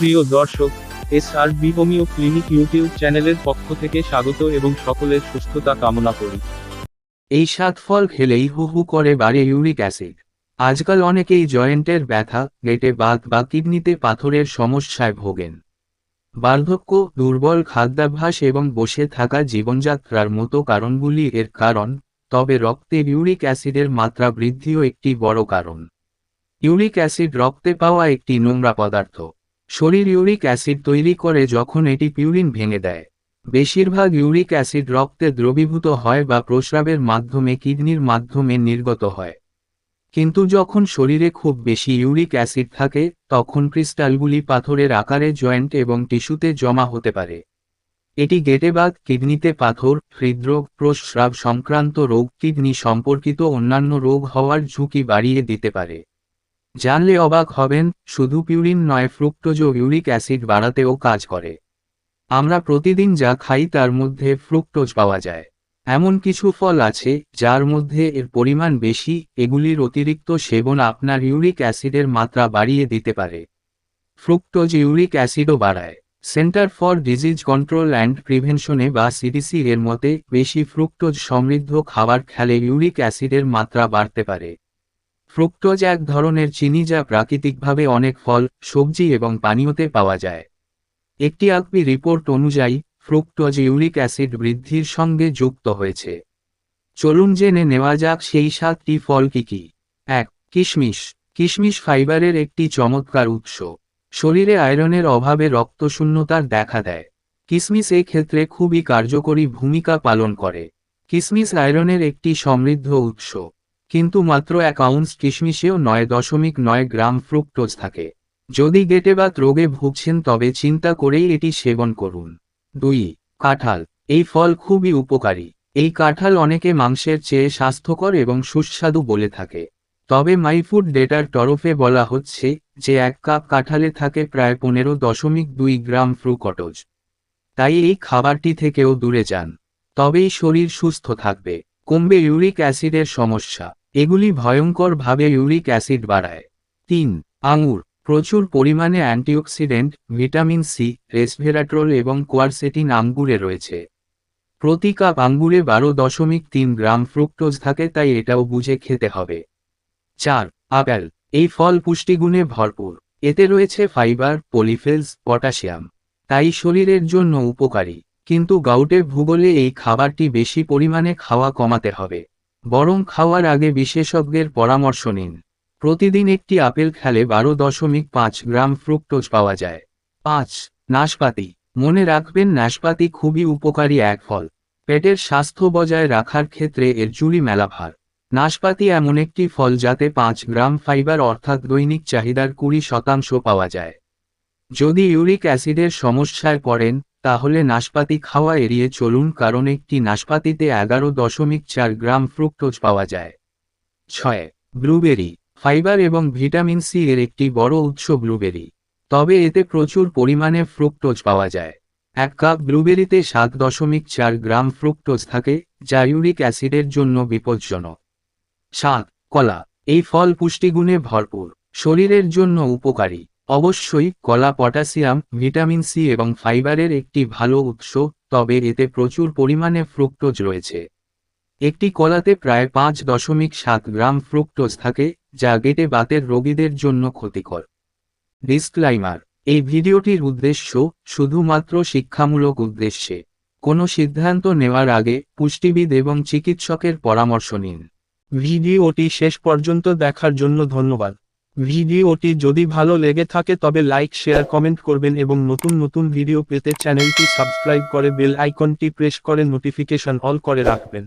প্রিয় দর্শক S R B homeo clinic YouTube চ্যানেলের পক্ষ থেকে স্বাগত এবং সকলের সুস্থতা কামনা করি। এই সাত ফল খেলেই হু হু করে বাড়ে ইউরিক অ্যাসিড। আজকাল অনেকেই জয়েন্টের ব্যথা গেটে বাত বা কিডনিতে পাথরের সমস্যায় ভোগেন। বার্ধক্য, দুর্বল খাদ্যাভ্যাস এবং বসে থাকা জীবনযাত্রার মতো কারণগুলি এর কারণ, তবে রক্তে ইউরিক অ্যাসিডের মাত্রা বৃদ্ধিও একটি বড় কারণ। ইউরিক অ্যাসিড রক্তে পাওয়া একটি নোংরা পদার্থ। শরীর ইউরিক অ্যাসিড তৈরি করে যখন এটি পিউরিন ভেঙে দেয়। বেশিরভাগ ইউরিক অ্যাসিড রক্তে দ্রবীভূত হয় বা প্রস্রাবের মাধ্যমে কিডনির মাধ্যমে নির্গত হয়। কিন্তু যখন শরীরে খুব বেশি ইউরিক অ্যাসিড থাকে, তখন ক্রিস্টালগুলি পাথরের আকারে জয়েন্ট এবং টিস্যুতে জমা হতে পারে। এটি গেটেবাত কিডনিতে পাথর, হৃদরোগ, প্রস্রাব সংক্রান্ত রোগ, কিডনি সম্পর্কিত অন্যান্য রোগ হওয়ার ঝুঁকি বাড়িয়ে দিতে পারে। জানলে অবাক হবেন, শুধু পিউরিন নয় ফ্রুক্টোজও ইউরিক অ্যাসিড বাড়াতেও কাজ করে। আমরা প্রতিদিন যা খাই তার মধ্যে ফ্রুক্টোজ পাওয়া যায়। এমন কিছু ফল আছে, যার মধ্যে এর পরিমাণ বেশি, এগুলির অতিরিক্ত সেবন আপনার ইউরিক অ্যাসিডের মাত্রা বাড়িয়ে দিতে পারে। ফ্রুক্টোজ ইউরিক অ্যাসিডও বাড়ায়। Center for Disease Control and প্রিভেনশনে বা সিডিসি এর মতে, বেশি ফ্রুক্টোজ সমৃদ্ধ খাবার খেলে ইউরিক অ্যাসিডের মাত্রা বাড়তে পারে। ফ্রুক্টোজ এক ধরনের চিনি যা প্রাকৃতিকভাবে অনেক ফল, সবজি এবং পানীয়তে পাওয়া যায়। একটি আকবি রিপোর্ট অনুযায়ী, ফ্রুক্টোজ ইউরিক অ্যাসিড বৃদ্ধির সঙ্গে যুক্ত হয়েছে। চলুন জেনে নেওয়া যাক সেই সাতটি ফল কি কি। এক, কিশমিশ। কিশমিশ ফাইবারের একটি চমৎকার উৎস। শরীরে আয়রনের অভাবে রক্তশূন্যতার দেখা দেয়। এই ক্ষেত্রে খুবই কার্যকরী ভূমিকা পালন করে। কিসমিস আয়রনের একটি সমৃদ্ধ উৎস। কিন্তু মাত্র এক আউন্স কিশমিশেও নয় দশমিক নয় গ্রাম ফ্রুক্টোজ থাকে। যদি গেটেবাত রোগে ভুগছেন তবে চিন্তা করেই এটি সেবন করুন। দুই, কাঁঠাল। এই ফল খুবই উপকারী। এই কাঁঠাল অনেকে মাংসের চেয়ে স্বাস্থ্যকর এবং সুস্বাদু বলে থাকে। তবে মাইফুড ডেটার তরফে বলা হচ্ছে যে এক কাপ কাঁঠালে থাকে প্রায় পনেরো দশমিক দুই গ্রাম ফ্রুকটোজ। তাই এই খাবারটি থেকেও দূরে যান। তবেই শরীর সুস্থ থাকবে। কমবে ইউরিক অ্যাসিডের সমস্যা। এগুলি ভয়ঙ্করভাবে ইউরিক অ্যাসিড বাড়ায়। তিন, আঙুর, প্রচুর পরিমাণে অ্যান্টিঅক্সিডেন্ট, ভিটামিন সি, রেসভেরাট্রল এবং কোয়ারসেটিন আঙ্গুরে রয়েছে। প্রতি কাপ আঙ্গুরে বারো দশমিক তিন গ্রাম ফ্রুক্টোজ থাকে, তাই এটাও বুঝে খেতে হবে। চার, আপেল, এই ফল পুষ্টিগুণে ভরপুর। এতে রয়েছে ফাইবার, পলিফেলস, পটাশিয়াম। তাই শরীরের জন্য উপকারী। কিন্তু গাউটে ভূগোলে এই খাবারটি বেশি পরিমাণে খাওয়া কমাতে হবে। বরং খাওয়ার আগে বিশেষজ্ঞের পরামর্শ নিন। প্রতিদিন একটি আপেল খেলে বারো দশমিক পাঁচ গ্রাম ফ্রুক্টোজ পাওয়া যায়। পাঁচ, নাশপাতি। মনে রাখবেন নাশপাতি খুবই উপকারী এক ফল। পেটের স্বাস্থ্য বজায় রাখার ক্ষেত্রে এর জুড়ি মেলাভার। নাশপাতি এমন একটি ফল যাতে পাঁচ গ্রাম ফাইবার অর্থাৎ দৈনিক চাহিদার কুড়ি শতাংশ পাওয়া যায়। যদি ইউরিক অ্যাসিডের সমস্যায় পড়েন তাহলে নাশপাতি খাওয়া এড়িয়ে চলুন কারণ একটি নাশপাতিতে এগারো দশমিক চার গ্রাম ফ্রুক্টোজ পাওয়া যায়। ছয়, ব্লুবেরি, ফাইবার এবং ভিটামিন সি এর একটি বড় উৎস ব্লুবেরি। তবে এতে প্রচুর পরিমাণে ফ্রুক্টোজ পাওয়া যায়। এক কাপ ব্লুবেরিতে সাত দশমিক চার গ্রাম ফ্রুক্টোজ থাকে, যা ইউরিক অ্যাসিডের জন্য বিপজ্জনক। সাত, কলা, এই ফল পুষ্টিগুণে ভরপুর, শরীরের জন্য উপকারী। অবশ্যই কলা, পটাশিয়াম, ভিটামিন সি এবং ফাইবারের একটি ভালো উৎস, তবে এতে প্রচুর পরিমাণে ফ্রুক্টোজ রয়েছে। একটি কলাতে প্রায় পাঁচ দশমিক সাত গ্রাম ফ্রুক্টোজ থাকে, যা গেটে বাতের রোগীদের জন্য ক্ষতিকর। ডিসক্লাইমার, এই ভিডিওটির উদ্দেশ্য শুধুমাত্র শিক্ষামূলক উদ্দেশ্যে। কোনো সিদ্ধান্ত নেওয়ার আগে পুষ্টিবিদ এবং চিকিৎসকের পরামর্শ নিন। ভিডিওটি শেষ পর্যন্ত দেখার জন্য ধন্যবাদ। ভিডিওটি যদি ভালো লেগে থাকে তবে লাইক, শেয়ার, কমেন্ট করবেন এবং নতুন নতুন ভিডিও পেতে চ্যানেলটি সাবস্ক্রাইব করে বেল আইকনটি প্রেস করে নোটিফিকেশন অল করে রাখবেন।